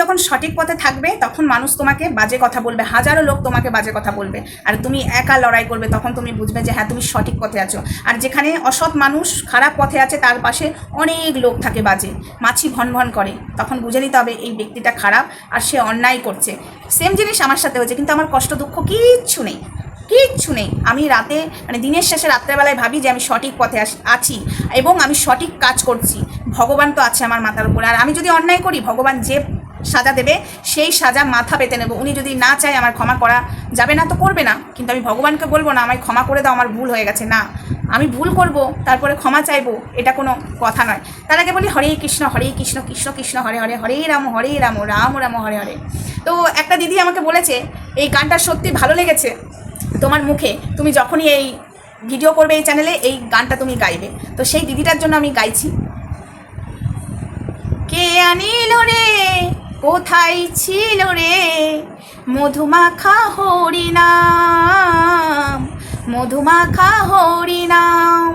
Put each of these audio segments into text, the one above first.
যখন সঠিক পথে থাকবে, তখন মানুষ তোমাকে বাজে কথা বলবে, হাজারো লোক তোমাকে বাজে কথা বলবে। আর তুমি একা লড়াই করবে, তখন তুমি বুঝবে যে হ্যাঁ তুমি সঠিক পথে আছো। আর যেখানে অসৎ মানুষ খারাপ পথে আছে, তার পাশে অনেক লোক থাকে বাজে। মাছি ভন ভন করে। তখন বুঝে নিতে হবে এই ব্যক্তিটা খারাপ আর সে অন্যায় করছে। সেম জিনিস আমার সাথে হয়েছে, কিন্তু আমার কষ্ট দুঃখ কিচ্ছু নেই। কিচ্ছু নেই। আমি রাতে মানে দিনের শেষে রাত্রেবেলায় ভাবি যে আমি সঠিক পথে আছি এবং আমি সঠিক কাজ করছি। ভগবান তো আছে আমার মাথার উপরে। আর আমি যদি অন্যায় করি, ভগবান যে সাজা দেবে, সেই সাজা মাথা পেতে নেব। উনি যদি না চায় আমার ক্ষমা করা যাবে না, তো করবে না। কিন্তু আমি ভগবানকে বলব না, আমায় ক্ষমা করে দাও, আমার ভুল হয়ে গেছে। না, আমি ভুল করব, তারপরে ক্ষমা চাইব, এটা কোনো কথা নয়। তার আগে বলি, হরে কৃষ্ণ হরে কৃষ্ণ কৃষ্ণ কৃষ্ণ, হরে হরে হরে রাম হরে রাম রাম রাম, হরে হরে। তো একটা দিদি আমাকে বলেছে, এই গানটা সত্যি ভালো লেগেছে। তোমার মুখে তুমি যখনই এই ভিডিও করবে এই চ্যানেলে এই গানটা তুমি গাইবে। তো সেই দিদিটার জন্য আমি গাইছি। কে আনিল রে? কোথায় ছিল রে? মধুমাখা হরিনাম মধুমাখা হরিনাম।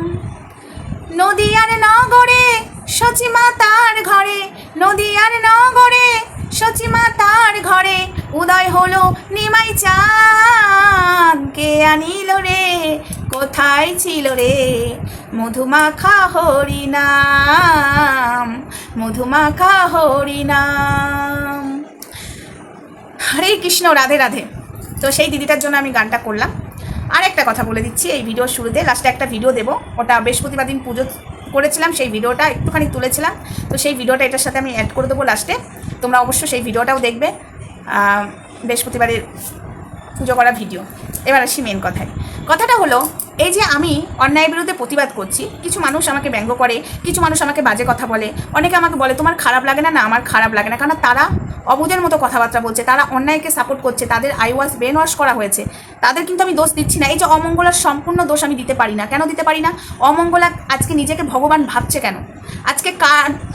নদিয়ার নগরে সচিমা তার ঘরে, নদিয়ার নগরে সচিমা তার ঘরে। উদয় হলো নিমাই চাঁদ। কে আনিল রে? কোথায় ছিল রে? মধুমাখা হরিনাম মধুমাখা হরিনাম হরে কৃষ্ণ, রাধে রাধে। তো সেই দিদিটার জন্য আমি গানটা করলাম। আর একটা কথা বলে দিচ্ছি, এই ভিডিওর শুরুতে লাস্টে একটা ভিডিও দেবো। ওটা বৃহস্পতিবার দিন পুজো করেছিলাম, সেই ভিডিওটা একটুখানি তুলেছিলাম। তো সেই ভিডিওটা এটার সাথে আমি অ্যাড করে দেবো লাস্টে। তোমরা অবশ্যই সেই ভিডিওটাও দেখবে। বৃহস্পতিবারের পুজো করা ভিডিও। এবার আসি মেন কথায়। কথাটা হলো, এই যে আমি অন্যায়ের বিরুদ্ধে প্রতিবাদ করছি, কিছু মানুষ আমাকে ব্যঙ্গ করে, কিছু মানুষ আমাকে বাজে কথা বলে, অনেকে আমাকে বলে, তোমার খারাপ লাগে না? না, আমার খারাপ লাগে না কারণ তারা অবুজের মতো কথাবার্তা বলছে, তারা অন্যায়কে সাপোর্ট করছে, তাদের আই ওয়াশ ব্রেন ওয়াশ করা হয়েছে। তাদের কিন্তু আমি দোষ দিচ্ছি না। এই যে অমঙ্গলার সম্পূর্ণ দোষ আমি দিতে পারি না। কেন দিতে পারি না? অমঙ্গলা আজকে নিজেকে ভগবান ভাবছে কেন? আজকে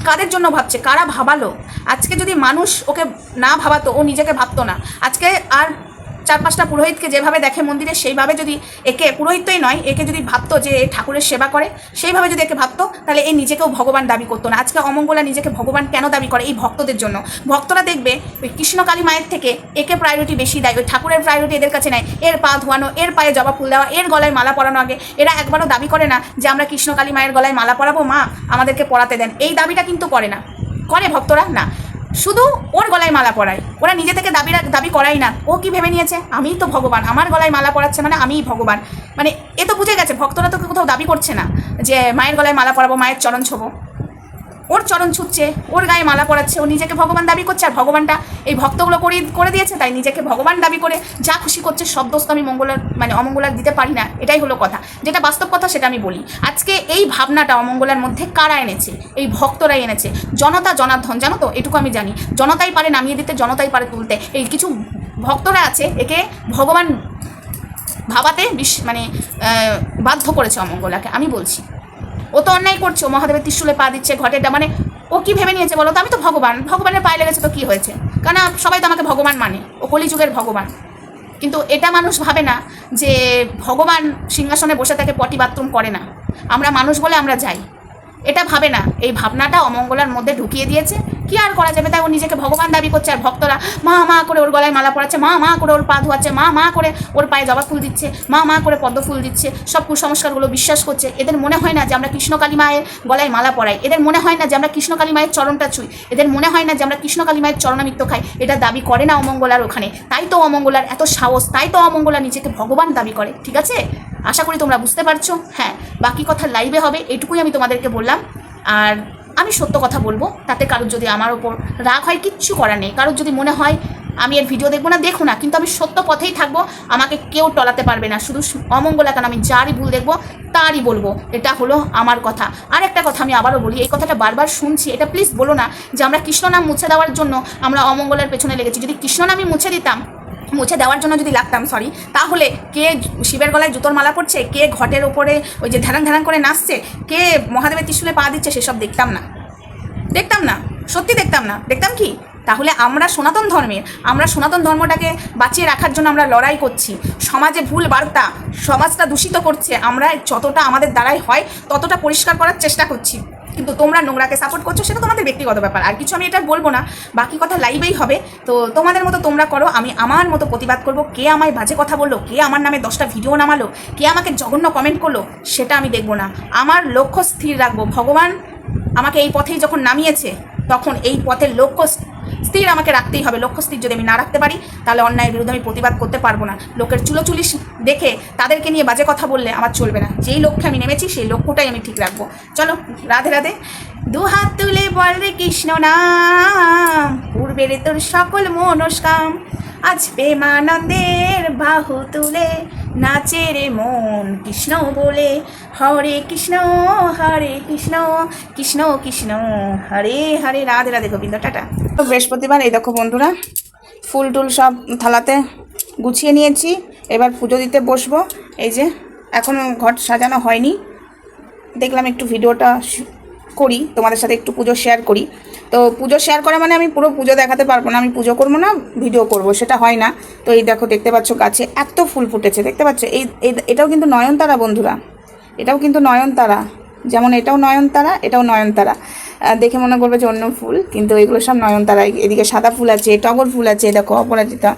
কাদের জন্য ভাবছে? কারা ভাবালো? আজকে যদি মানুষ ওকে না ভাবাতো, ও নিজেকে ভাবতো না। আজকে আর চার পাঁচটা পুরোহিতকে যেভাবে দেখে মন্দিরে, সেইভাবে যদি একে পুরোহিতই নয়, একে যদি ভাবতো যে ঠাকুরের সেবা করে, সেইভাবে যদি একে ভাবতো, তাহলে এই নিজেকেও ভগবান দাবি করতো না। আজকে অমঙ্গলা নিজেকে ভগবান কেন দাবি করে এই ভক্তদের জন্য? ভক্তরা দেখবে ওই কৃষ্ণকালী মায়ের থেকে একে প্রায়োরিটি বেশি দেয়, ওই ঠাকুরের প্রায়োরিটি এদের কাছে নেয়। এর পা ধোয়ানো, এর পায়ে জবা ফুল দেওয়া, এর গলায় মালা পরানো আগে। এরা একবারও দাবি করে না যে আমরা কৃষ্ণকালী মায়ের গলায় মালা পরাবো, মা আমাদেরকে পরাতে দেন। এই দাবিটা কিন্তু করে না। করে ভক্তরা না। শুধু ওর গলায় মালা পরায়। ওরা নিজে থেকে দাবি দাবি করাই না। ও কি ভেবে নিয়েছে? আমিই তো ভগবান। আমার গলায় মালা পরাচ্ছে মানে আমিই ভগবান। মানে এ তো বুঝে গেছে, ভক্তরা তো কোথাও দাবি করছে না যে মায়ের গলায় মালা পরাবো, মায়ের চরণ ছোবো। ওর চরণ ছুটছে, ওর গায়ে মালা পরাচ্ছে, ও নিজেকে ভগবান দাবি করছে আর ভগবানটা এই ভক্তগুলো করে করে দিয়েছে, তাই নিজেকে ভগবান দাবি করে যা খুশি করছে সব দোষ আমি মঙ্গলার মানে অমঙ্গলার দিতে পারি না, এটাই হলো কথা। যেটা বাস্তব কথা সেটা আমি বলি। আজকে এই ভাবনাটা অমঙ্গলার মধ্যে কারা এনেছে? এই ভক্তরাই এনেছে। জনতা জনার্ধন জানো তো, এটুকু আমি জানি। জনতাই পারে নামিয়ে দিতে, জনতাই পারে তুলতে। এই কিছু ভক্তরা আছে, একে ভগবান ভাবাতে বিশ মানে বাধ্য করেছে অমঙ্গলাকে, আমি বলছি। ও তো অন্যায় করছে মহাদেবের ত্রিশুলে পা দিচ্ছে ঘটেটা মানে ও কি ভেবে নিয়েছে বলো তো? আমি তো ভগবান, ভগবানের পায়ে লেগেছে তো কি হয়েছে? কারণ সবাই তো আমাকে ভগবান মানে ও কলিযুগের ভগবান। কিন্তু এটা মানুষ ভাবে না যে ভগবান সিংহাসনে বসে তাকে পটি বাথরুম করে না। আমরা মানুষ বলে আমরা যাই। এটা ভাবে না, এই ভাবনাটা অমঙ্গলার মধ্যে ঢুকিয়ে দিয়েছে কি আর করা যাবে? তাই ও নিজেকে ভগবান দাবি করছে আর ভক্তরা মা মা করে ওর গলায় মালা পড়াচ্ছে মা মা করে ওর পা ধোয়াচ্ছে, মা মা করে ওর পায়ে জবা ফুল দিচ্ছে, মা মা করে পদ্ম ফুল দিচ্ছে, সব কুসংস্কারগুলো বিশ্বাস করছে। এদের মনে হয় না যে আমরা কৃষ্ণকালী মায়ের গলায় মালা পরাই। এদের মনে হয় না যে আমরা কৃষ্ণকালী মায়ের চরণটা ছুই। এদের মনে হয় না যে আমরা কৃষ্ণকালী মায়ের চরণামিত্য খাই। এটা দাবি করে না অমঙ্গলার ওখানে। তাই তো অমঙ্গলার এত সাহস, তাই তো অমঙ্গলা নিজেকে ভগবান দাবি করে, ঠিক আছে? আশা করি তোমরা বুঝতে পারছ। হ্যাঁ বাকি কথা লাইভে হবে, এটুকুই আমি তোমাদেরকে বললাম। আর আমি সত্য কথা বলব? তাতে কারোর যদি আমার ওপর রাগ হয়, কিচ্ছু করার নেই। কারোর যদি মনে হয়, আমি এর ভিডিও দেখব না, দেখো না। কিন্তু আমি সত্য পথেই থাকব, আমাকে কেউ টলাতে পারবে না। শুধু অমঙ্গলা কেন আমি যারই ভুল দেখব, তারই বলব। এটা হলো আমার কথা। আর একটা কথা আমি আবারও বলি, এই কথাটা বারবার শুনছি। এটা প্লিজ বলো না যে আমরা কৃষ্ণ নাম মুছে দেওয়ার জন্য আমরা অমঙ্গলের পেছনে লেগেছি। যদি কৃষ্ণ নামই মুছে দিতাম, মুছে দেওয়ার জন্য যদি লাগতাম সরি তাহলে কে শিবের গলায় জুতোর মালা পড়ছে কে ঘটের ওপরে ওই যে ধ্যান ধ্যান করে নাচছে, কে মহাদেবের ত্রিশুলে পা দিচ্ছে, সেসব দেখতাম না। দেখতাম না, সত্যি দেখতাম না। দেখতাম কি? তাহলে আমরা সনাতন ধর্মের, আমরা সনাতন ধর্মটাকে বাঁচিয়ে রাখার জন্য আমরা লড়াই করছি। সমাজে ভুল বার্তা, সমাজটা দূষিত করছে, আমরা যতটা আমাদের দ্বারাই হয়, ততটা পরিষ্কার করার চেষ্টা করছি। কিন্তু তোমরা নোংরাকে সাপোর্ট করছ, সেটা তোমাদের ব্যক্তিগত ব্যাপার। আর কিছু আমি এটা বলব না, বাকি কথা লাইভেই হবে। তো তোমাদের মতো তোমরা করো, আমি আমার মতো প্রতিবাদ করব। কে আমায় বাজে কথা বলল, কে আমার নামে দশটা ভিডিও নামালো, কে আমাকে জঘন্য কমেন্ট করল, সেটা আমি দেখব না। আমার লক্ষ্য স্থির রাখব। ভগবান আমাকে এই পথেই যখন নামিয়েছে, তখন এই পথের লক্ষ্য স্থির আমাকে রাখতেই হবে। লক্ষ্য স্থির যদি আমি না রাখতে পারি, তাহলে অন্যায়ের বিরুদ্ধে আমি প্রতিবাদ করতে পারব না। লোকের চুলোচুলি দেখে তাদেরকে নিয়ে বাজে কথা বললে আমার চলবে না। যেই লক্ষ্যে আমি নেমেছি, সেই লক্ষ্যটাই আমি ঠিক রাখব। চলো, রাধে রাধে। দু হাত তুলে বল রে কৃষ্ণ নাম, পূর্বের তোর সকল মনস্কাম। আজ প্রেমানন্দের বাহু তুলে নাচে রে মন কৃষ্ণ বলে, হরে কৃষ্ণ হরে কৃষ্ণ কৃষ্ণ কৃষ্ণ, হরে হরে রাধে রাধে গোবিন্দ, টাটা। তো বৃহস্পতিবার, এই দেখো বন্ধুরা, ফুল টুল সব থালাতে গুছিয়ে নিয়েছি, এবার পুজো দিতে বসবো। এই যে এখনও ঘর সাজানো হয়নি। দেখলাম একটু ভিডিওটা করি, তোমাদের সাথে একটু পুজো শেয়ার করি। তো পুজো শেয়ার করা মানে আমি পুরো পুজো দেখাতে পারব না, আমি পুজো করব না ভিডিও করব, সেটা হয় না। তো এই দেখো, দেখতে পাচ্ছ গাছে এত ফুল ফুটেছে, দেখতে পাচ্ছ? এই এটাও কিন্তু নয়নতারা বন্ধুরা, এটাও কিন্তু নয়নতারা, যেমন এটাও নয়নতারা এটাও নয়নতারা। দেখে মনে করবে যে অন্য ফুল, কিন্তু এগুলো সব নয়নতারা এদিকে সাদা ফুল আছে, টগর ফুল আছে দেখো, অপরাজিতা।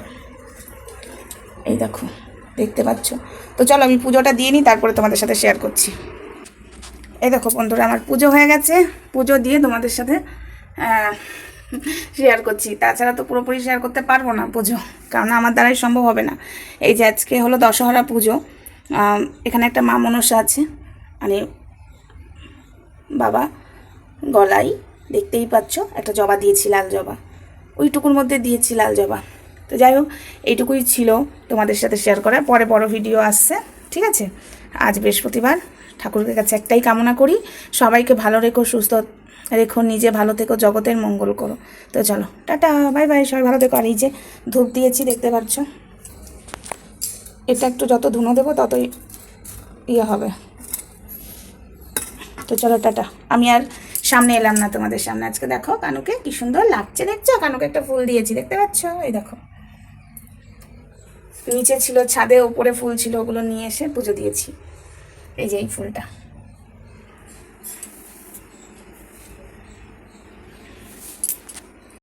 এই দেখো, দেখতে পাচ্ছ? তো চলো, আমি পুজোটা দিয়ে নিই, তারপরে তোমাদের সাথে শেয়ার করছি। এই দেখো বন্ধুরা, আমার পুজো হয়ে গেছে, পুজো দিয়ে তোমাদের সাথে শেয়ার করছি। তাছাড়া তো পুরোপুরি শেয়ার করতে পারব না পুজো, কারণ আমার দ্বারাই সম্ভব হবে না। এই যে আজকে হলো দশহরা পুজো এখানে একটা মা মনসা আছে মানে বাবা গলাই দেখতেই পাচ্ছ, একটা জবা দিয়েছি, লাল জবা। ওইটুকুর মধ্যে দিয়েছি লাল জবা। তো যাই হোক, এইটুকুই ছিল তোমাদের সাথে শেয়ার করা পরে বড় ভিডিও আসছে, ঠিক আছে? আজ বৃহস্পতিবার ঠাকুরের কাছে একটাই কামনা করি। সবাইকে ভালো রেখো, সুস্থ রেখো, নিজে ভালো থেকো, জগতের মঙ্গল করো। তো চলো, টাটা, বাই বাই, সবাই ভালো থেকো। আর এই যে ধূপ দিয়েছি, দেখতে পাচ্ছ? এটা একটু যত ধুনো দেবো, ততই ইয়ে হবে। তো চলো, টাটা। আমি আর সামনে এলাম না তোমাদের সামনে। আজকে দেখো, কানুকে কি সুন্দর লাগছে, দেখছ? কানুকে একটা ফুল দিয়েছি, দেখতে পাচ্ছ? এই দেখো। নিচে ছিল ছাদে, ওপরে ফুল ছিল, ওগুলো নিয়ে এসে পুজো দিয়েছি। এই যে এই ফুলটা।